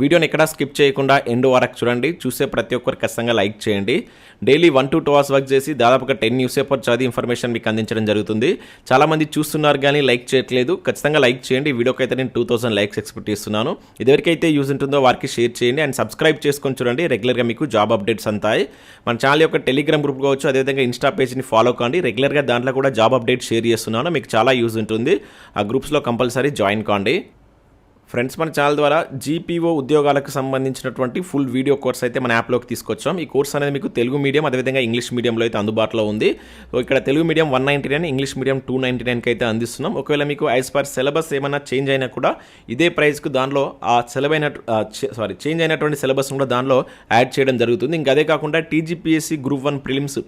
వీడియోని ఎక్కడా స్కిప్ చేయకుండా ఎండ్ వరకు చూడండి. చూసే ప్రతి ఒక్కరు ఖచ్చితంగా లైక్ చేయండి. Daily one to two hours work చేసి దాదాపుగా టెన్ న్యూస్ పేపర్ చదివి ఇన్ఫర్మేషన్ మీకు అందించడం జరుగుతుంది. చాలామంది చూస్తున్నారు కానీ లైక్ చేయట్లేదు. ఖచ్చితంగా లైక్ చేయండి. వీడియోకి అయితే నేను టూ థౌసండ్ లైక్స్ ఎక్స్పెక్ట్ చేస్తున్నాను. ఎవరికైతే యూజ్ ఉంటుందో వారికి షేర్ చేయండి. అండ్ సబ్స్క్రైబ్ చేసుకొని చూడండి. రెగ్యులర్గా మీకు జాబ్ అప్డేట్స్ అంతాయి. మన ఛానల్ యొక్క టెలిగ్రామ్ గ్రూప్ కావచ్చు అదేవిధంగా ఇన్స్టా పేజ్ని ఫాలో కండి. రెగ్యులర్గా దాంట్లో కూడా జాబ్ అప్డేట్ షేర్ చేస్తున్నాను. మీకు చాలా యూజ్ ఉంటుంది. ఆ గ్రూప్స్లో కంపల్సరీ జాయిన్ కాండి. ఫ్రెండ్స్ మన ఛానల్ ద్వారా జీపీఓ ఉద్యోగాలకు సంబంధించినటువంటి ఫుల్ వీడియో కోర్స్ అయితే మన యాప్లోకి తీసుకొచ్చాం. ఈ కోర్స్ అనేది మీకు తెలుగు మీడియం అదేవిధంగా ఇంగ్లీష్ మీడియంలో అయితే అందుబాటులో ఉంది. సో ఇక్కడ Telugu medium one ninety nine English medium two ninety నైన్కి అయితే అందిస్తున్నాం. ఒకవేళ మీకు యాజ్ పర్ సిలబస్ ఏమైనా చేంజ్ అయినా కూడా ఇదే ప్రైస్కు దానిలో ఆ సెలబైన సారీ చేంజ్ అయినటువంటి సిలబస్ కూడా దానిలో యాడ్ చేయడం జరుగుతుంది. ఇంకా అదే కాకుండా TGPSC group one prelims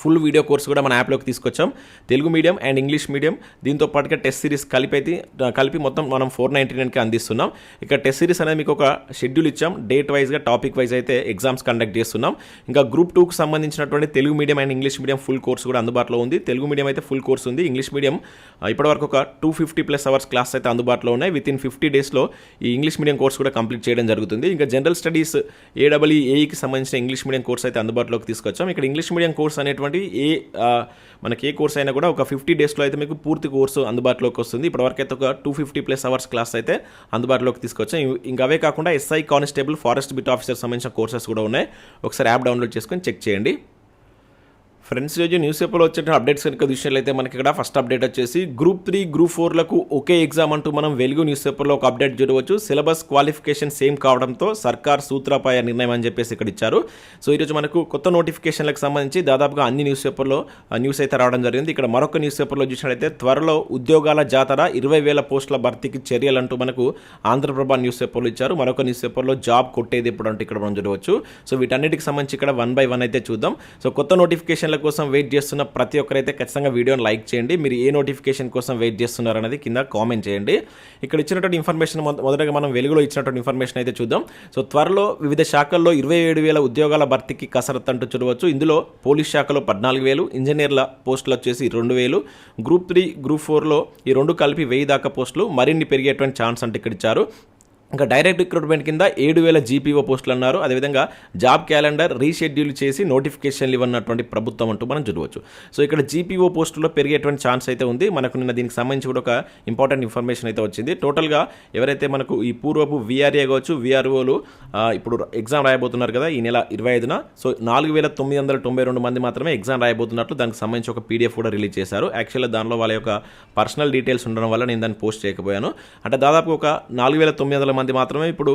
full video course కూడా మన యాప్లోకి తీసుకొచ్చాం. Telugu medium and English medium. దీంతో పాటుగా టెస్ట్ సిరీస్ కలిపి అయితే కలిపి మొత్తం మనం ఫోర్ నైంటీ నైన్కి అందిస్తున్నాం. ఇక టెస్ట్ సిరీస్ అనేది మీకు ఒక షెడ్యూల్ ఇచ్చాం. డేట్ వైజ్గా టాపిక్ వైజ్ అయితే ఎగ్జామ్స్ కండక్ట్ చేస్తున్నాం. ఇంకా గ్రూప్ టూకి సంబంధించినటువంటి Telugu medium and English medium full course కూడా అందుబాటులో ఉంది. తెలుగు మీడియం అయితే ఫుల్ కోర్స్ ఉంది. ఇంగ్లీష్ మీడియం ఇప్పటివరకు ఒక two fifty plus hours class అయితే అందుబాటులో ఉన్నాయి. విత్ ఇన్ ఫిఫ్టీ డేస్లో ఈ ఇంగ్లీష్ మీడియం కోర్స్ కూడా కంప్లీట్ చేయడం జరుగుతుంది. ఇంకా జనరల్ స్టడీస్ ఏడబ్ల్యూఈఈకి సంబంధించిన ఇంగ్లీష్ మీడియం కోర్స్ అయితే అందుబాటులోకి తీసుకొచ్చాం. ఇక్కడ ఇంగ్లీష్ మీడియం కోర్స్ అనేటువంటి ఏ మనకి ఏ కోర్స్ అయినా కూడా ఒక ఫిఫ్టీ డేస్లో అయితే మీకు పూర్తి కోర్సు అందుబాటులోకి వస్తుంది. ఇప్పటివరకు అయితే ఒక two fifty plus hours class అయితే అందుబాటులోకి తీసుకొచ్చాం. ఇంకా అవే కాకుండా SI constable forest beat officer సంబంధించిన కోర్సెస్ కూడా ఉన్నాయి. ఒకసారి యాప్ డౌన్లోడ్ చేసుకొని చెక్ చేయండి. ఫ్రెండ్స్ రోజు న్యూస్ పేపర్లో వచ్చే అప్డేట్స్ కనుక విషయాలు అయితే మనకి ఇక్కడ ఫస్ట్ అప్డేట్ వచ్చేసి గ్రూప్ త్రీ గ్రూప్ ఫోర్లకు ఒకే ఎగ్జామ్ అంటూ మనం వెలుగు న్యూస్ పేపర్లో ఒక అప్డేట్ చూడవచ్చు. సిలబస్ క్వాలిఫికేషన్ సేమ్ కావడంతో సర్కార్ సూత్రపాయ నిర్ణయం అని చెప్పేసి ఇక్కడ ఇచ్చారు. సో ఈరోజు మనకు కొత్త నోటిఫికేషన్లకు సంబంధించి దాదాపుగా అన్ని న్యూస్ పేపర్లో న్యూస్ అయితే రావడం జరిగింది. ఇక్కడ మరొక న్యూస్ పేపర్లో చూసినట్లయితే త్వరలో ఉద్యోగాల జాతర ఇరవై వేల పోస్టుల భర్తీకి చర్యలంటూ మనకు ఆంధ్రప్రభ న్యూస్ పేపర్లో ఇచ్చారు. మరొక న్యూస్ పేపర్లో జాబ్ కొట్టేది ఎప్పుడు అంటే ఇక్కడ మనం చూడవచ్చు. సో వీటన్నిటికి సంబంధించి ఇక్కడ వన్ బై వన్ అయితే చూద్దాం. సో కొత్త నోటిఫికేషన్ నోటిఫికేషన్ల కోసం వెయిట్ చేస్తున్న ప్రతి ఒక్కరైతే ఖచ్చితంగా వీడియోని లైక్ చేయండి. మీరు ఏ నోటిఫికేషన్ కోసం వెయిట్ చేస్తున్నారు అనేది కింద కామెంట్ చేయండి. ఇక్కడ ఇచ్చినటువంటి ఇన్ఫర్మేషన్ మొద- మొదటగా మనం వెలుగులో ఇచ్చినటువంటి ఇన్ఫర్మేషన్ అయితే చూద్దాం. సో త్వరలో వివిధ శాఖల్లో ఇరవై ఏడు వేల ఉద్యోగాల భర్తీకి కసరత్ అంటూ చూడవచ్చు. ఇందులో పోలీస్ శాఖలో పద్నాలుగు వేలు ఇంజనీర్ల పోస్టులు వచ్చేసి రెండు వేలు గ్రూప్ త్రీ గ్రూప్ ఫోర్లో ఈ రెండు కలిపి వెయ్యి దాకా పోస్టులు మరిన్ని పెరిగేటువంటి ఛాన్స్ అంటే ఇక్కడ ఇచ్చారు. ఇంకా డైరెక్ట్ రిక్రూట్మెంట్ కింద ఏడు వేల జీపీఓ పోస్టులు అన్నారు. అదేవిధంగా జాబ్ క్యాలెండర్ రీషెడ్యూల్ చేసి నోటిఫికేషన్లు ఇవ్వనటువంటి ప్రభుత్వం అంటూ మనం చూడవచ్చు. సో ఇక్కడ జీపీఓ పోస్టులో పెరిగేటువంటి ఛాన్స్ అయితే ఉంది. మనకు నిన్న దీనికి సంబంధించి కూడా ఒక ఇంపార్టెంట్ ఇన్ఫర్మేషన్ అయితే వచ్చింది. టోటల్గా ఎవరైతే మనకు ఈ పూర్వపు విఆర్ఏ కావచ్చు విఆర్ఓలు ఇప్పుడు ఎగ్జామ్ రాయబోతున్నారు కదా ఈ నెల ఇరవై ఐదున. సో నాలుగు వేల తొమ్మిది వందల తొంభై రెండు మంది మాత్రమే ఎగ్జామ్ రాయబోతున్నట్లు దానికి సంబంధించి ఒక పీడిఎఫ్ కూడా రిలీజ్ చేశారు. యాక్చువల్గా దానిలో వాళ్ళ యొక్క పర్సనల్ డీటెయిల్స్ ఉండడం వల్ల నేను దాన్ని పోస్ట్ చేయకపోయాను. అంటే దాదాపు ఒక నాలుగు వేల తొమ్మిది వందల మంది మాత్రమే ఇప్పుడు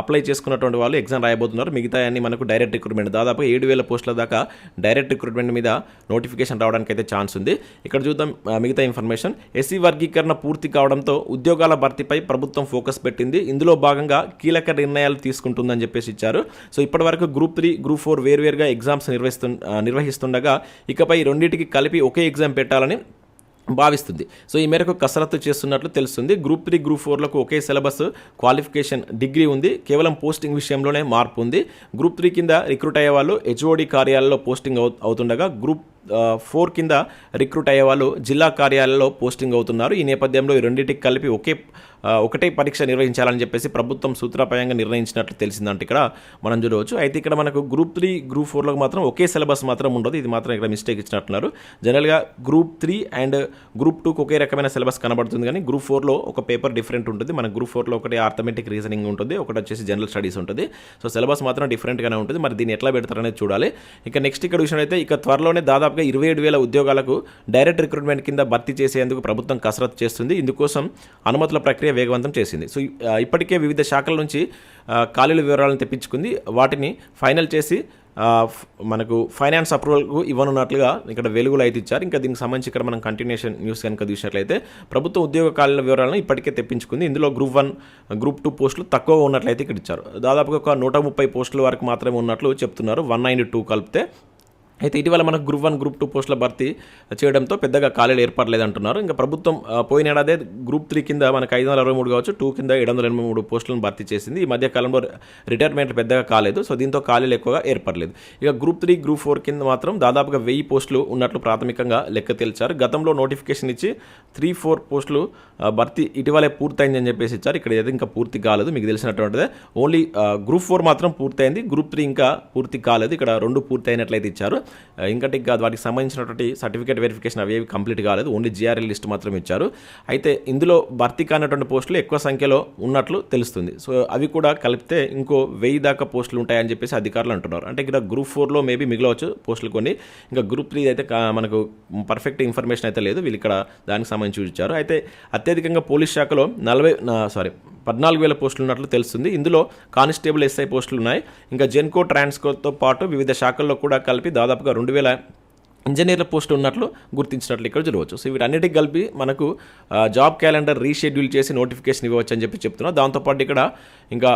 అప్లై చేసుకున్నటువంటి వాళ్ళు ఎగ్జామ్ రాయబోతున్నారు. మిగతా అన్ని మనకు డైరెక్ట్ రిక్రూట్మెంట్ దాదాపు ఏడు వేల పోస్టుల దాకా డైరెక్ట్ రిక్రూట్మెంట్ మీద నోటిఫికేషన్ రావడానికి అయితే ఛాన్స్ ఉంది. ఇక్కడ చూద్దాం మిగతా ఇన్ఫర్మేషన్ ఎస్సీ వర్గీకరణ పూర్తి కావడంతో ఉద్యోగాల భర్తీపై ప్రభుత్వం ఫోకస్ పెట్టింది. ఇందులో భాగంగా కీలక నిర్ణయాలు తీసుకుంటుందని చెప్పేసి ఇచ్చారు. సో ఇప్పటివరకు గ్రూప్ త్రీ గ్రూప్ ఫోర్ వేర్వేరుగా ఎగ్జామ్స్ నిర్వహిస్తు నిర్వహిస్తుండగా ఇకపై రెండింటికి కలిపి ఒకే ఎగ్జామ్ పెట్టాలని భావిస్తుంది. సో ఈ మేరకు కసరత్తు చేస్తున్నట్లు తెలుస్తుంది. గ్రూప్ త్రీ గ్రూప్ ఫోర్లకు ఒకే సిలబస్ క్వాలిఫికేషన్ డిగ్రీ ఉంది. కేవలం పోస్టింగ్ విషయంలోనే మార్పు ఉంది. గ్రూప్ త్రీ కింద రిక్రూట్ అయ్యే వాళ్ళు హెచ్ఓడి కార్యాలయంలో పోస్టింగ్ అవు అవుతుండగా గ్రూప్ ఫోర్ కింద రిక్రూట్ అయ్యే వాళ్ళు జిల్లా కార్యాలయాల్లో పోస్టింగ్ అవుతున్నారు. ఈ నేపథ్యంలో ఈ రెండింటికి కలిపి ఒకే ఒకటే పరీక్ష నిర్వహించాలని చెప్పేసి ప్రభుత్వం సూత్రప్రాయంగా నిర్ణయించినట్లు తెలిసిందంటే ఇక్కడ మనం చూడవచ్చు. అయితే ఇక్కడ మనకు గ్రూప్ త్రీ గ్రూప్ ఫోర్లకు మాత్రం ఒకే సిలబస్ మాత్రం ఉండదు. ఇది మాత్రం ఇక్కడ మిస్టేక్ ఇచ్చినట్టున్నారు. జనరల్గా గ్రూప్ త్రీ అండ్ గ్రూప్ టూకి ఒకే రకమైన సిలబస్ కనబడుతుంది కానీ గ్రూప్ ఫోర్లో ఒక పేపర్ డిఫరెంట్ ఉంటుంది. మన గ్రూప్ ఫోర్లో ఒకటి ఆర్థమెటిక్ రీజనింగ్ ఉంటుంది ఒకటి వచ్చేసి జనరల్ స్టడీస్ ఉంటుంది. సో సిలబస్ మాత్రం డిఫరెంట్గానే ఉంటుంది. మరి దీన్ని ఎట్లా పెడతారనేది చూడాలి. ఇక నెక్స్ట్ ఇక్కడ విషయం అయితే ఇక త్వరలోనే దాదాపుగా ఇరవై ఏడు వేల ఉద్యోగాలకు డైరెక్ట్ రిక్రూట్మెంట్ కింద భర్తీ చేసేందుకు ప్రభుత్వం కసరత్తు చేస్తుంది. ఇందుకోసం అనుమతుల ప్రక్రియ వేగవంతం చేసింది. సో ఇప్పటికే వివిధ శాఖల నుంచి ఖాళీల వివరాలను తెప్పించుకుంది. వాటిని ఫైనల్ చేసి మనకు ఫైనాన్స్ అప్రూవల్కు ఇవ్వనున్నట్లుగా ఇక్కడ వెలుగులు అయితే ఇచ్చారు. ఇంకా దీనికి సంబంధించి ఇక్కడ మనం కంటిన్యూషన్ న్యూస్ కనుక చూసినట్లయితే ప్రభుత్వ ఉద్యోగ ఖాళీల వివరాలను ఇప్పటికే తెప్పించుకుంది. ఇందులో గ్రూప్ వన్ గ్రూప్ టూ పోస్టులు తక్కువ ఉన్నట్లయితే ఇక్కడ ఇచ్చారు. దాదాపుగా ఒక నూట ముప్పై పోస్టుల వరకు మాత్రమే ఉన్నట్లు చెప్తున్నారు. వన్ నైన్ టూ కలిపితే అయితే ఇటీవల మనకు గ్రూప్ వన్ గ్రూప్ టూ పోస్టుల భర్తీ చేయడంతో పెద్దగా ఖాళీలు ఏర్పడలేదు అంటున్నారు ఇంకా ప్రభుత్వం పోయిన ఏడాదే గ్రూప్ త్రీ కింద మనకు ఐదు వందల అరవై మూడు కావచ్చు టూ కింద ఏడు వందల ఎనభై మూడు పోస్టులను భర్తీ చేసింది. ఈ మధ్య కాలంలో రిటైర్మెంట్ పెద్దగా కాలేదు సో దీంతో ఖాళీలు ఎక్కువగా ఏర్పడలేదు. ఇక గ్రూప్ త్రీ గ్రూప్ ఫోర్ కింద మాత్రం దాదాపుగా వెయ్యి పోస్టులు ఉన్నట్లు ప్రాథమికంగా లెక్క తేల్చారు. గతంలో నోటిఫికేషన్ ఇచ్చి త్రీ ఫోర్ పోస్టులు భర్తీ ఇటీవలే పూర్తయిందని చెప్పేసి ఇచ్చారు. ఇక్కడ ఏదైతే ఇంకా పూర్తి కాలేదు మీకు తెలిసినటువంటిదే. ఓన్లీ గ్రూప్ ఫోర్ మాత్రం పూర్తయింది గ్రూప్ త్రీ ఇంకా పూర్తి కాలేదు. ఇక్కడ రెండు పూర్తి అయినట్లయితే ఇచ్చారు. ఆ, ఇంకటి వాటికి సంబంధించినటువంటి సర్టిఫికేట్ వెరిఫికేషన్ అవి కంప్లీట్ కాలేదు ఓన్లీ జిఆర్ఎల్ లిస్ట్ మాత్రం ఇచ్చారు. అయితే ఇందులో భర్తీ కానటువంటి పోస్టులు ఎక్కువ సంఖ్యలో ఉన్నట్లు తెలుస్తుంది. సో అవి కూడా కలిపితే ఇంకో వెయ్యి దాకా పోస్టులు ఉంటాయని చెప్పేసి అధికారులు అంటున్నారు. అంటే ఇక్కడ గ్రూప్ ఫోర్లో మేబీ మిగలవచ్చు పోస్టులు కొన్ని. ఇంకా గ్రూప్ త్రీ అయితే కా- మనకు పర్ఫెక్ట్ ఇన్ఫర్మేషన్ అయితే లేదు. వీళ్ళు ఇక్కడ దానికి సంబంధించి చూపించారు. అయితే అత్యధికంగా పోలీస్ శాఖలో నలభై సారీ పద్నాలుగు వేల పోస్టులు ఉన్నట్లు తెలుస్తుంది. ఇందులో కానిస్టేబుల్ ఎస్ఐ పోస్టులు ఉన్నాయి. ఇంకా జెన్కో ట్రాన్స్కోతో పాటు వివిధ శాఖల్లో కూడా కలిపి దాదాపు దాదాపుగా రెండు వేల ఇంజనీర్ల పోస్టులు ఉన్నట్లు గుర్తించినట్లు ఇక్కడ చూడవచ్చు సో వీటన్నిటికి కలిపి మనకు జాబ్ క్యాలెండర్ రీషెడ్యూల్ చేసి నోటిఫికేషన్ ఇవ్వచ్చు అని చెప్పి చెప్తున్నాం. దాంతోపాటు ఇక్కడ ఇంకా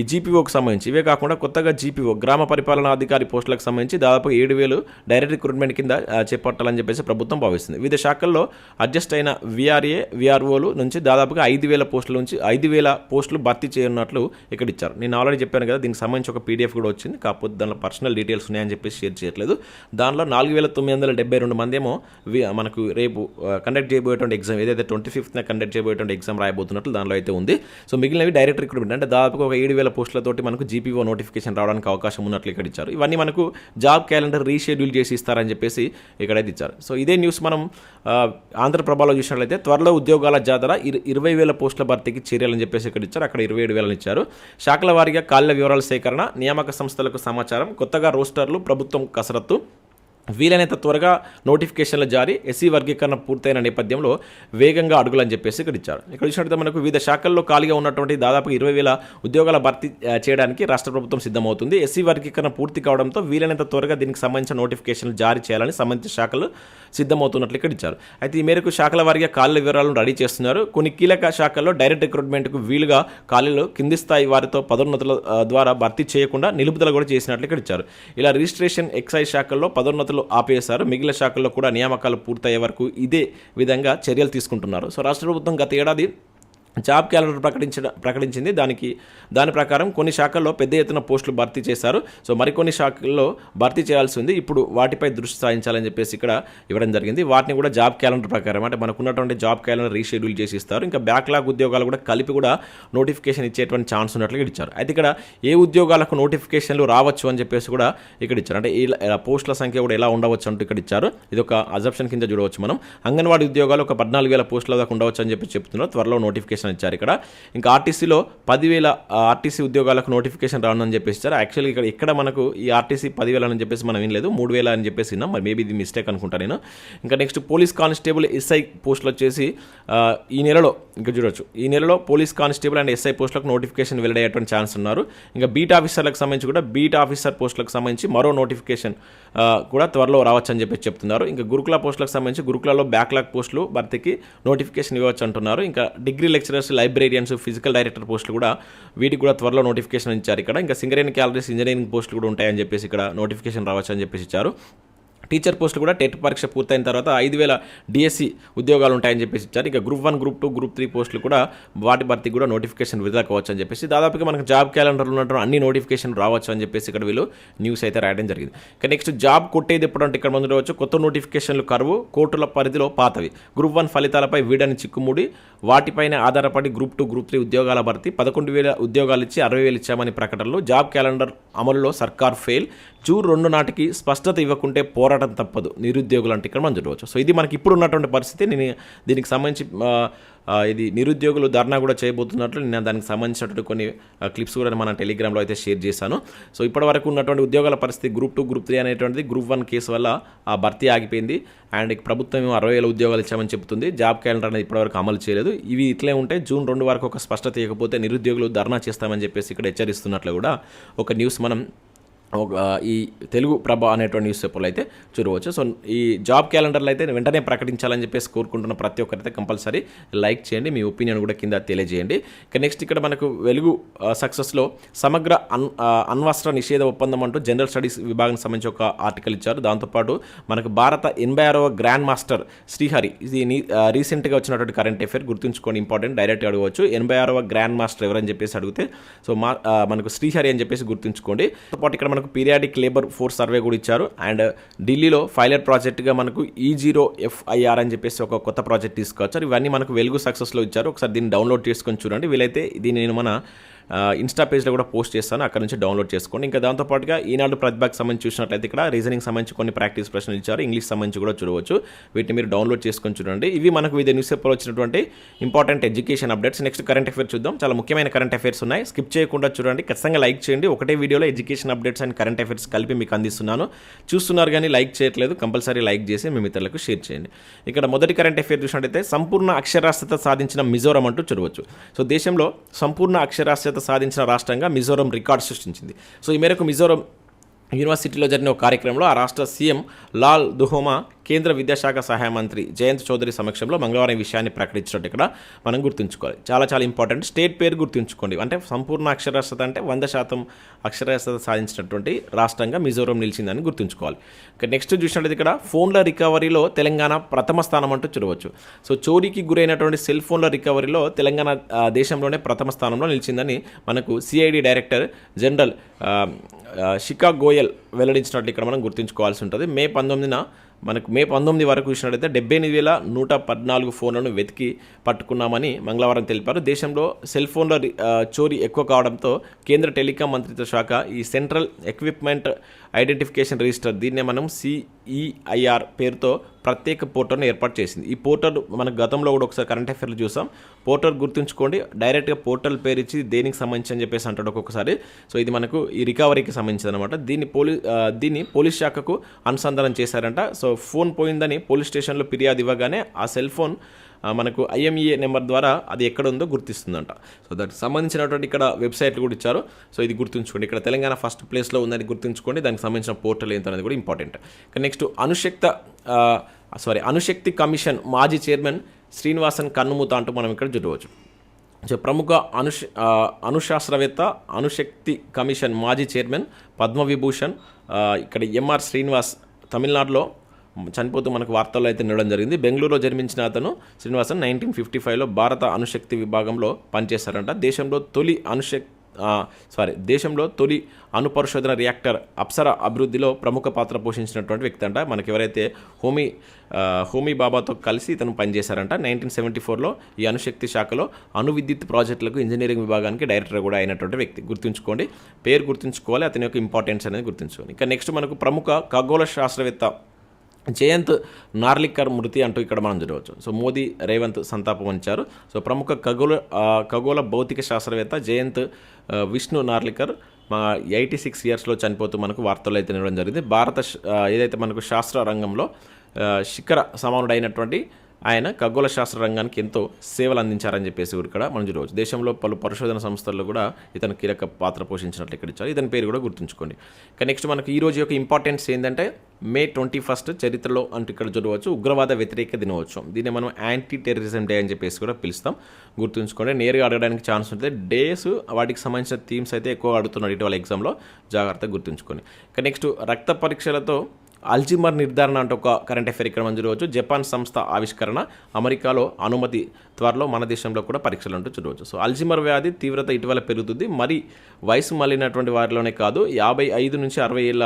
ఈ జీపీఓకి సంబంధించి ఇవే కాకుండా కొత్తగా జీపీఓ గ్రామ పరిపాలనా అధికారి పోస్టులకు సంబంధించి దాదాపు ఏడు వేలు డైరెక్ట్ రిక్రూట్మెంట్ కింద చేపట్టాలని చెప్పేసి ప్రభుత్వం భావిస్తుంది. వివిధ శాఖల్లో అడ్జస్ట్ అయిన విఆర్ఏ విఆర్ఓలు నుంచి దాదాపుగా ఐదు వేల పోస్టుల నుంచి ఐదు వేల పోస్టులు భర్తీ చేయనున్నట్లు ఇక్కడ ఇచ్చారు. నేను ఆల్రెడీ చెప్పాను కదా దీనికి సంబంధించి ఒక పీడిఎఫ్ కూడా వచ్చింది. కాకపోతే దానిలో పర్సనల్ డీటెయిల్స్ ఉన్నాయని చెప్పేసి షేర్ చేయట్లేదు. దానిలో నాలుగు వేల తొమ్మిది వందల డెబ్బై రెండు మంది ఏమో మనకు రేపు కండక్ట్ చేయబోయేటువంటి ఎగ్జామ్ ఏదైతే ట్వంటీ ఫిఫ్త్న కండక్ట్ చేయబోయేటువంటి ఎగ్జామ్ రాయబోతున్నట్లు దానిలో అయితే ఉంది. సో మిగిలినవి డైరెక్ట్ రిక్రూట్మెంట్ అంటే దాదాపుగా ఒక ఏడు వేల పోస్టులతోటి మనకు జీపీఓ నోటిఫికేషన్ రావడానికి అవకాశం ఉన్నట్లు ఇక్కడ ఇచ్చారు. ఇవన్నీ మనకు జాబ్ క్యాలెండర్ రీషెడ్యూల్ చేసి ఇస్తారని చెప్పేసి ఇక్కడైతే ఇచ్చారు. సో ఇదే న్యూస్ మనం ఆంధ్రప్రభలో చూసినట్లయితే త్వరలో ఉద్యోగాల జాతర ఇరవై వేల పోస్టుల భర్తీకి చర్యలని చెప్పేసి ఇక్కడ ఇచ్చారు. అక్కడ ఇరవై ఏడు వేలని ఇచ్చారు. శాఖల వారీగా కాళ్ళ వివరాల సేకరణ నియామక సంస్థలకు సమాచారం కొత్తగా రోస్టర్లు ప్రభుత్వం కసరత్తు వీలైనంత త్వరగా నోటిఫికేషన్ల జారీ ఎస్సీ వర్గీకరణ పూర్తయిన నేపథ్యంలో వేగంగా అడుగులని చెప్పేసి ఇక్కడ ఇచ్చారు. ఇక్కడ చూసినట్లయితే మనకు వివిధ శాఖల్లో ఖాళీగా ఉన్నటువంటి దాదాపు ఇరవై వేల ఉద్యోగాల భర్తీ చేయడానికి రాష్ట్ర ప్రభుత్వం సిద్ధమవుతుంది. ఎస్సీ వర్గీకరణ పూర్తి కావడంతో వీలైనంత త్వరగా దీనికి సంబంధించిన నోటిఫికేషన్లు జారీ చేయాలని సంబంధిత శాఖలు సిద్ధమవుతున్నట్లు ఇక్కడ ఇచ్చారు. అయితే ఈ మేరకు శాఖల వారిగా ఖాళీల వివరాలను రెడీ చేస్తున్నారు. కొన్ని కీలక శాఖల్లో డైరెక్ట్ రిక్రూట్మెంట్కు వీలుగా ఖాళీలు కింది స్థాయి వారితో పదోన్నతుల ద్వారా భర్తీ చేయకుండా నిలుపుదల కూడా చేసినట్లు ఇక్కడ ఇచ్చారు. ఇలా రిజిస్ట్రేషన్ ఎక్సైజ్ శాఖల్లో పదోన్నతులు ఆపేశారు. మిగిలిన శాఖల్లో కూడా నియామకాలు పూర్తయ్యే వరకు ఇదే విధంగా చర్యలు తీసుకుంటున్నారు. సో రాష్ట్ర ప్రభుత్వం గత ఏడాది జాబ్ క్యాలెండర్ ప్రకటించిన ప్రకటించింది. దానికి దాని ప్రకారం కొన్ని శాఖల్లో పెద్ద ఎత్తున పోస్టులు భర్తీ చేశారు. సో మరికొన్ని శాఖల్లో భర్తీ చేయాల్సి ఉంది. ఇప్పుడు వాటిపై దృష్టి సాధించాలని చెప్పేసి ఇక్కడ ఇవ్వడం జరిగింది. వాటిని కూడా జాబ్ క్యాలెండర్ ప్రకారం అంటే మనకున్నటువంటి జాబ్ క్యాలెండర్ రీషెడ్యూల్ చేసి ఇస్తారు ఇంకా బ్యాక్లాగ్ ఉద్యోగాలు కూడా కలిపి కూడా నోటిఫికేషన్ ఇచ్చేటువంటి ఛాన్స్ ఉన్నట్లుగా ఇక్కడ ఇచ్చారు. అయితే ఇక్కడ ఏ ఉద్యోగాలకు నోటిఫికేషన్లు రావచ్చు అని చెప్పేసి కూడా ఇక్కడ ఇచ్చారు. అంటే ఈ ఇలా పోస్టుల సంఖ్య కూడా ఎలా ఉండవచ్చు అంటూ ఇక్కడ ఇచ్చారు. ఇది ఒక అజప్షన్ కింద చూడవచ్చు మనం. అంగన్వాడీ ఉద్యోగాలు ఒక పద్నాలుగు వేల పోస్టుల దాకా ఉండవచ్చు అని చెప్పి చెప్తున్నారు. త్వరలో నోటిఫికేషన్ ఇచ్చారు ఇక్కడ. ఇంకా ఆర్టీసీలో పదివేల ఆర్టీసీ ఉద్యోగాలకు నోటిఫికేషన్ రానుందని చెప్పేసి ఇచ్చారు. యాక్చువల్లీ ఇక్కడ ఇక్కడ మనకు ఈ ఆర్టీసీ పదివేల అని చెప్పేసి మనం వినలేదు. మూడు వేల అని చెప్పేసి విన్నాం. మరి మేబీ ఇది మిస్టేక్ అనుకుంటా నేను. ఇంకా నెక్స్ట్ పోలీస్ కానిస్టేబుల్ ఎస్ఐ పోస్టులు వచ్చేసి ఈ నెలలో ఇంకా చూడొచ్చు. ఈ నెలలో పోలీస్ కానిస్టేబుల్ అండ్ ఎస్ఐ పోస్టులకు నోటిఫికేషన్ వెల్లడయ్యేటువంటి ఛాన్స్ ఉన్నారు. ఇంకా బీట్ ఆఫీసర్లకు సంబంధించి కూడా బీట్ ఆఫీసర్ పోస్టులకు సంబంధించి మరో నోటిఫికేషన్ కూడా త్వరలో రావచ్చు అని చెప్పి చెప్తున్నారు. ఇంకా గురుకుల పోస్టులకు సంబంధించి గురుకులలో బ్యాక్లాగ్ పోస్టులు భర్తీకి నోటిఫికేషన్ ఇవ్వచ్చు అంటున్నారు. ఇంకా degree lecturers librarians physical director పోస్టులు కూడా వీటికి కూడా త్వరలో నోటిఫికేషన్ ఇచ్చారు ఇక్కడ. ఇంకా సింగరేణి క్యాలరీస్ ఇంజనీరింగ్ పోస్టులు కూడా ఉంటాయని చెప్పేసి ఇక్కడ నోటిఫికేషన్ రావచ్చు అని చెప్పేసి ఇచ్చారు. టీచర్ పోస్టులు కూడా టెట్ పరీక్ష పూర్తయిన తర్వాత ఐదు వేల డిఎస్సి ఉద్యోగాలు ఉంటాయని చెప్పేసి ఇచ్చారు. ఇక group one group two group three పోస్టులు కూడా వాటి భర్తీ కూడా నోటిఫికేషన్ విడుదల కావచ్చు అని చెప్పేసి దాదాపుగా మనకు జాబ్ క్యాలెండర్లో ఉన్నటువంటి అన్ని నోటిఫికేషన్ రావచ్చు అని చెప్పేసి ఇక్కడ వీళ్ళు న్యూస్ అయితే రాయడం జరిగింది. ఇక నెక్స్ట్ జాబ్ కొట్టేది ఎప్పుడు అంటే ఇక్కడ ముందు రావచ్చు కొత్త నోటిఫికేషన్లు కరువు కోర్టుల పరిధిలో పాతవి. గ్రూప్ వన్ ఫలితాలపై వీడని చిక్కుముడి వాటిపైన ఆధారపడి గ్రూప్ టూ గ్రూప్ త్రీ ఉద్యోగాల భర్తీ పదకొండు వేల ఉద్యోగాలు ఇచ్చి అరవై వేలు ఇచ్చామని ప్రకటనలు జాబ్ క్యాలెండర్ అమలులో సర్కార్ ఫెయిల్. జూన్ రెండు నాటికి స్పష్టత ఇవ్వకుంటే పోరాటం తప్పదు. నిరుద్యోగులు అంటే ఇక్కడ మనం చూడవచ్చు. సో ఇది మనకి ఇప్పుడు ఉన్నటువంటి పరిస్థితి. నేను దీనికి సంబంధించి ఇది నిరుద్యోగులు ధర్నా కూడా చేయబోతున్నట్లు నేను దానికి సంబంధించినటువంటి కొన్ని క్లిప్స్ కూడా మన టెలిగ్రామ్లో అయితే షేర్ చేశాను. సో ఇప్పటి వరకు ఉన్నటువంటి ఉద్యోగాల పరిస్థితి గ్రూప్ టూ గ్రూప్ త్రీ అనేటువంటిది గ్రూప్ వన్ కేసు వల్ల ఆ భర్తీ ఆగిపోయింది. అండ్ ప్రభుత్వం అరవై వేల ఉద్యోగాలు ఇచ్చామని చెప్తుంది జాబ్ క్యాలెండర్ అనేది ఇప్పటివరకు అమలు చేయలేదు. ఇవి ఇట్లే ఉంటే జూన్ రెండు వరకు ఒక స్పష్టత ఇవ్వకపోతే నిరుద్యోగులు ధర్నా చేస్తామని చెప్పేసి ఇక్కడ హెచ్చరిస్తున్నట్లు కూడా ఒక న్యూస్ మనం ఈ తెలుగు ప్రభ అనేటువంటి న్యూస్ పేపర్లో అయితే చూడవచ్చు. సో ఈ జాబ్ క్యాలెండర్లో అయితే వెంటనే ప్రకటించాలని చెప్పేసి కోరుకుంటున్న ప్రతి ఒక్కరైతే కంపల్సరీ లైక్ చేయండి. మీ ఒపీనియన్ కూడా కింద తెలియజేయండి. ఇక నెక్స్ట్ ఇక్కడ మనకు వెలుగు సక్సెస్లో సమగ్ర అన్ అణ్వస్త్ర నిషేధ ఒప్పందం అంటూ జనరల్ స్టడీస్ విభాగానికి సంబంధించి ఒక ఆర్టికల్ ఇచ్చారు. దాంతోపాటు మనకు భారత ఎనభై ఆరవ గ్రాండ్ మాస్టర్ శ్రీహరి ఇది రీసెంట్గా వచ్చినటువంటి కరెంట్ అఫేర్ గుర్తుంచుకోండి ఇంపార్టెంట్ డైరెక్ట్గా అడగవచ్చు. ఎనభై ఆరవ గ్రాండ్ మాస్టర్ ఎవరని చెప్పేసి అడిగితే సో మా మనకు శ్రీహరి అని చెప్పేసి గుర్తుంచుకోండి. పాటు ఇక్కడ మనకు పీరియాడిక్ లేబర్ ఫోర్స్ సర్వే కూడా ఇచ్చారు. అండ్ ఢిల్లీలో ఫైలర్ ప్రాజెక్ట్గా మనకు ఈ జీరో ఎఫ్ఐఆర్ అని చెప్పేసి ఒక కొత్త ప్రాజెక్ట్ తీసుకొచ్చారు. ఇవన్నీ మనకు వెలుగు సక్సెస్లో ఇచ్చారు. ఒకసారి దీన్ని డౌన్లోడ్ చేసుకొని చూడండి. వీలైతే ఇది నేను మన ఇన్స్టా పేజ్లో కూడా పోస్ట్ చేస్తాను. అక్కడ నుంచి డౌన్లోడ్ చేసుకోండి. ఇంకా దాంతోపాటుగా ఈనాడు ప్రతిభకు సంబంధించి చూసినట్లయితే ఇక్కడ రీజనింగ్ సంబంధించి కొన్ని ప్రాక్టీస్ ప్రశ్నలు ఇచ్చారు. ఇంగ్లీష్ సంబంధించి కూడా చూడవచ్చు. వీటిని మీరు డౌన్లోడ్ చేసుకొని చూడండి. ఇవి మనకు వివిధ న్యూస్ పేపర్ వచ్చినటువంటి important education updates next current affair చూద్దాం. చాలా ముఖ్యమైన కరెంట్ అఫేర్స్ ఉన్నాయి. స్కిప్ చేయకుండా చూడండి. ఖచ్చితంగా లైక్ చేయండి. ఒకటే వీడియోలో education updates and current affairs కలిపి మీకు అందిస్తున్నాను. చూస్తున్నారు కానీ లైక్ చేయట్లేదు. కంపల్సరీ లైక్ చేసి మీ మిత్రులకు షేర్ చేయండి. ఇక్కడ మొదటి కరెంట్ అఫేర్ చూసినట్టయితే సంపూర్ణ అక్షరాస్యత సాధించిన మిజోరం అంటూ చూడవచ్చు. సో దేశంలో సంపూర్ణ అక్షరాస్యత సాధించిన రాష్ట్రంగా మిజోరం రికార్డు సృష్టించింది. సో ఈ మేరకు మిజోరం యూనివర్సిటీలో జరిగిన ఒక కార్యక్రమంలో ఆ రాష్ట్ర సీఎం లాల్ దుహోమా కేంద్ర విద్యాశాఖ సహాయ మంత్రి జయంత్ చౌదరి సమక్షంలో మంగళవారం ఈ విషయాన్ని ప్రకటించినట్టు ఇక్కడ మనం గుర్తుంచుకోవాలి. చాలా చాలా ఇంపార్టెంట్. స్టేట్ పేరు గుర్తుంచుకోండి. అంటే సంపూర్ణ అక్షరాస్యత అంటే వంద శాతం అక్షరాస్యత సాధించినటువంటి రాష్ట్రంగా మిజోరం నిలిచిందని గుర్తుంచుకోవాలి. ఇక నెక్స్ట్ చూసినట్లయితే ఇక్కడ ఫోన్ల రికవరీలో తెలంగాణ ప్రథమ స్థానం అంటూ చూడవచ్చు. సో చోరీకి గురైనటువంటి సెల్ ఫోన్ల రికవరీలో తెలంగాణ దేశంలోనే ప్రథమ స్థానంలో నిలిచిందని మనకు సిఐడి డైరెక్టర్ జనరల్ ఆ, ఆ, షికా గోయల్ వెల్లడించినట్లు ఇక్కడ మనం గుర్తుంచుకోవాల్సి ఉంటుంది. మే పంతొమ్మిదిన మనకు మే పంతొమ్మిది వరకు చూసినట్లయితే డెబ్బై ఎనిమిది వేల నూట పద్నాలుగు ఫోన్లను వెతికి పట్టుకున్నామని మంగళవారం తెలిపారు. దేశంలో సెల్ ఫోన్ల చోరీ ఎక్కువ కావడంతో కేంద్ర టెలికాం మంత్రిత్వ శాఖ ఈ సెంట్రల్ ఎక్విప్మెంట్ ఐడెంటిఫికేషన్ రిజిస్టర్ దీన్నే మనం సిఈఐఆర్ పేరుతో ప్రత్యేక పోర్టల్ను ఏర్పాటు చేసింది. ఈ పోర్టల్ మనకు గతంలో కూడా ఒకసారి కరెంట్ అఫేర్లు చూసాం. పోర్టల్ గుర్తుంచుకోండి. డైరెక్ట్గా పోర్టల్ పేరు ఇచ్చి దేనికి సంబంధించి అని చెప్పేసి అంటాడు ఒక్కొక్కసారి. సో ఇది మనకు ఈ రికవరీకి సంబంధించింది అనమాట దీన్ని పోలీ దీన్ని పోలీస్ శాఖకు అనుసంధానం చేశారంట. సో ఫోన్ పోయిందని పోలీస్ స్టేషన్లో ఫిర్యాదు ఇవ్వగానే ఆ సెల్ ఫోన్ మనకు ఐఎంఈఏ నెంబర్ ద్వారా అది ఎక్కడ ఉందో గుర్తిస్తుందంట. సో దానికి సంబంధించినటువంటి ఇక్కడ వెబ్సైట్లు కూడా ఇచ్చారు. సో ఇది గుర్తుంచుకోండి. ఇక్కడ తెలంగాణ ఫస్ట్ ప్లేస్లో ఉందని గుర్తుంచుకోండి. దానికి సంబంధించిన పోర్టల్ ఏంటనేది కూడా ఇంపార్టెంట్. నెక్స్ట్ అనుశక్త సారీ అనుశక్తి కమిషన్ మాజీ చైర్మన్ శ్రీనివాసన్ కన్నుమూత అంటూ మనం ఇక్కడ చూడవచ్చు. ప్రముఖ అనుష అనుశాస్త్రవేత్త అణుశక్తి కమిషన్ మాజీ చైర్మన్ పద్మవిభూషణ్ ఇక్కడ ఎంఆర్ శ్రీనివాస్ తమిళనాడులో చనిపోతూ మనకు వార్తల్లో అయితే నిలడం జరిగింది. బెంగళూరులో జన్మించిన అతను శ్రీనివాసన్ నైన్టీన్ ఫిఫ్టీ ఫైవ్లో భారత అణుశక్తి విభాగంలో పనిచేశారంట. దేశంలో తొలి అణుశక్తి సారీ దేశంలో తొలి అనుపరిశోధన రియాక్టర్ అప్సర అభివృద్ధిలో ప్రముఖ పాత్ర పోషించినటువంటి వ్యక్తి అంట. మనకి ఎవరైతే హోమీ హోమీ బాబాతో కలిసి ఇతను పనిచేశారంట నైన్టీన్ సెవెంటీ ఫోర్లో ఈ అణుశక్తి శాఖలో అణు విద్యుత్ ప్రాజెక్టులకు ఇంజనీరింగ్ విభాగానికి డైరెక్టర్ కూడా అయినటువంటి వ్యక్తి. గుర్తుంచుకోండి పేరు గుర్తుంచుకోవాలి అతని యొక్క ఇంపార్టెన్స్ అనేది గుర్తుంచుకోండి. ఇంకా నెక్స్ట్ మనకు ప్రముఖ ఖగోళ శాస్త్రవేత్త జయంత్ నార్లికర్ మృతి అంటూ ఇక్కడ మనం చూడవచ్చు. సో మోదీ రేవంత్ సంతాపం ఉంచారు సో ప్రముఖ ఖగోళ ఖగోళ భౌతిక శాస్త్రవేత్త జయంత్ విష్ణు నార్లికర్ మా ఎయిటీ సిక్స్ ఇయర్స్లో చనిపోతూ మనకు వార్తలు అయితే ఇవ్వడం జరిగింది. భారత ఏదైతే మనకు శాస్త్ర రంగంలో శిఖర సమానుడైనటువంటి ఆయన ఖగోళ శాస్త్ర రంగానికి ఎంతో సేవలు అందించారని చెప్పేసి కూడా ఇక్కడ మనం చూడవచ్చు. దేశంలో పలు పరిశోధన సంస్థల్లో కూడా ఇతను కీలక పాత్ర పోషించినట్లు ఇక్కడ ఇచ్చారు. ఇతని పేరు కూడా గుర్తుంచుకోండి. ఇక నెక్స్ట్ మనకు ఈ రోజు యొక్క ఇంపార్టెన్స్ ఏంటంటే మే ట్వంటీ ఫస్ట్ చరిత్రలో అంటూ ఇక్కడ చూడవచ్చు ఉగ్రవాద వ్యతిరేక దినోత్సవం. దీన్ని మనం యాంటీ టెర్రరిజం డే అని చెప్పేసి కూడా పిలుస్తాం. గుర్తుంచుకోండి నేరుగా అడగడానికి ఛాన్స్ ఉంటుంది. డేస్ వాటికి సంబంధించిన థీమ్స్ అయితే ఎక్కువ అడుగుతున్నాడు ఇటీవల ఎగ్జామ్లో జాగ్రత్తగా గుర్తుంచుకోండి. ఇక నెక్స్ట్ రక్త పరీక్షలతో అల్జిమర్ నిర్ధారణ అంటే ఒక కరెంట్ అఫేర్ ఇక్కడ మనం చూడవచ్చు జపాన్ సంస్థ ఆవిష్కరణ అమెరికాలో అనుమతి త్వరలో మన దేశంలో కూడా పరీక్షలు అంటూ చూడవచ్చు. సో అల్జిమర్ వ్యాధి తీవ్రత ఇటీవల పెరుగుతుంది. మరి వయసు మళ్ళినటువంటి వారిలోనే కాదు యాభై ఐదు నుంచి అరవై ఏళ్ళ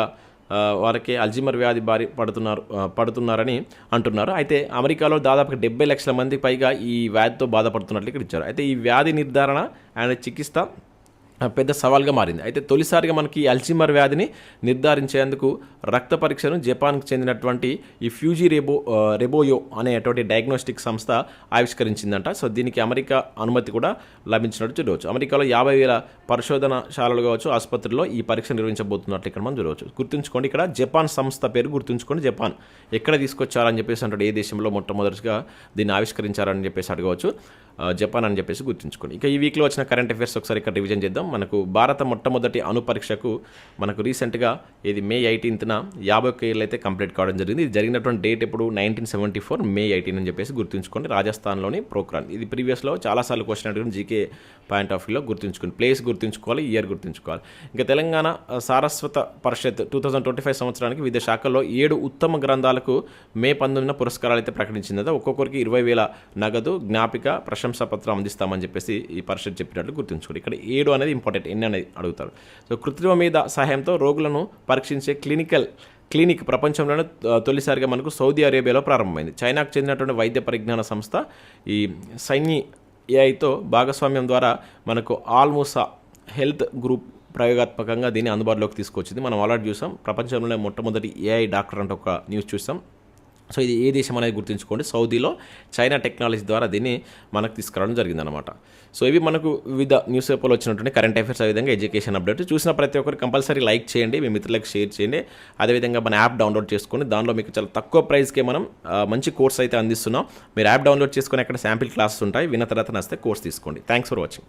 వారికే వారికి అల్జిమర్ వ్యాధి బారి పడుతున్నారు పడుతున్నారని అంటున్నారు. అయితే అమెరికాలో దాదాపు డెబ్బై లక్షల మంది పైగా ఈ వ్యాధితో బాధపడుతున్నట్లు ఇక్కడ ఇచ్చారు. అయితే ఈ వ్యాధి నిర్ధారణ అండ్ చికిత్స పెద్ద సవాల్గా మారింది. అయితే తొలిసారిగా మనకి ఈ అల్జిమర్ వ్యాధిని నిర్ధారించేందుకు రక్త పరీక్షను జపాన్కి చెందినటువంటి ఈ ఫ్యూజీ రెబో రెబోయో అనేటువంటి డయాగ్నోస్టిక్ సంస్థ ఆవిష్కరించిందంట. సో దీనికి అమెరికా అనుమతి కూడా లభించినట్టు చూడవచ్చు. అమెరికాలో యాభై వేల పరిశోధనశాలలు కావచ్చు ఆసుపత్రిలో ఈ పరీక్ష నిర్వహించబోతున్నట్లు ఇక్కడ మనం చూడవచ్చు. గుర్తుంచుకోండి ఇక్కడ జపాన్ సంస్థ పేరు గుర్తుంచుకోండి. జపాన్ ఎక్కడ తీసుకొచ్చారని చెప్పేసి అంటే ఏ దేశంలో మొట్టమొదటిగా దీన్ని ఆవిష్కరించారని చెప్పేసి అడగవచ్చు. జపాన్ అని చెప్పేసి గుర్తుంచుకోండి. ఇక ఈ వీక్లో వచ్చిన కరెంట్ అఫైర్స్ ఒకసారి ఇక్కడ రివిజన్ చేద్దాం. మనకు భారత మొట్టమొదటి అణుపరీక్షకు మనకు రీసెంట్గా ఇది మే ఎయిటీన్త్న యాభై ఒక్క ఏళ్ళు అయితే కంప్లీట్ కావడం జరిగింది. ఇది జరిగినటువంటి డేట్ ఎప్పుడు? Nineteen seventy four May eighteen అని చెప్పేసి గుర్తుంచుకోండి. రాజస్థాన్లోని ప్రోక్రాన్ ఇది ప్రీవియస్లో చాలాసార్లు క్వశ్చన్ అడిగిన జీకే పాయింట్ ఆఫ్ వ్యూలో గుర్తుంచుకోండి. ప్లేస్ గుర్తుంచుకోవాలి ఇయర్ గుర్తుంచుకోవాలి. ఇంకా Telangana Saraswata Parishat two thousand twenty five సంవత్సరానికి వివిధ శాఖల్లో ఏడు ఉత్తమ గ్రంథాలకు మే పంతొమ్మిదిన పురస్కారాలు అయితే ప్రకటించింది కదా ఒక్కొక్కరికి ఇరవై వేల నగదు జ్ఞాపిక ప్రశంసా పత్రం అందిస్తామని చెప్పేసి ఈ పరిషత్ చెప్పినట్లు గుర్తుంచుకోండి. ఇక్కడ ఏడు అనేది ఇంపార్టెంట్ ఎన్ని అనేది అడుగుతారు సో కృత్రిమ మీద సహాయంతో రోగులను పరీక్షించే క్లినికల్ క్లినిక్ ప్రపంచంలోనే తొలిసారిగా మనకు సౌదీ అరేబియాలో ప్రారంభమైంది. చైనాకు చెందినటువంటి వైద్య పరిజ్ఞాన సంస్థ ఈ సైని ఏఐతో భాగస్వామ్యం ద్వారా మనకు ఆల్మూసా హెల్త్ గ్రూప్ ప్రయోగాత్మకంగా దీన్ని అందుబాటులోకి తీసుకొచ్చింది. మనం ఆల్రెడీ చూసాం. ప్రపంచంలోనే మొట్టమొదటి ఏఐ డాక్టర్ అంటే ఒక న్యూస్ చూసాం. సో ఇది ఏ దేశం అనేది గుర్తుంచుకోండి. సౌదీలో చైనా టెక్నాలజీ ద్వారా దీన్ని మనకు తీసుకురావడం జరిగిందనమాట సో ఇవి మనకు వివిధ న్యూస్ పేపర్లో వచ్చినటువంటి కరెంట్ అఫైర్స్ అదేవిధంగా ఎడ్యుకేషన్ అప్డేట్ చూసిన ప్రతి ఒక్కరు కంపల్సరీ లైక్ చేయండి మీ మిత్రులకు షేర్ చేయండి. అదేవిధంగా మన యాప్ డౌన్లోడ్ చేసుకోండి దానిలో మీకు చాలా తక్కువ ప్రైస్కే మనం మంచి కోర్స్ అయితే అందిస్తున్నాం. మీరు యాప్ డౌన్లోడ్ చేసుకొని అక్కడ శాంపిల్ క్లాసెస్ ఉంటాయి. విన్న తర్వాత నస్తే కోర్స్ తీసుకోండి. Thanks for watching.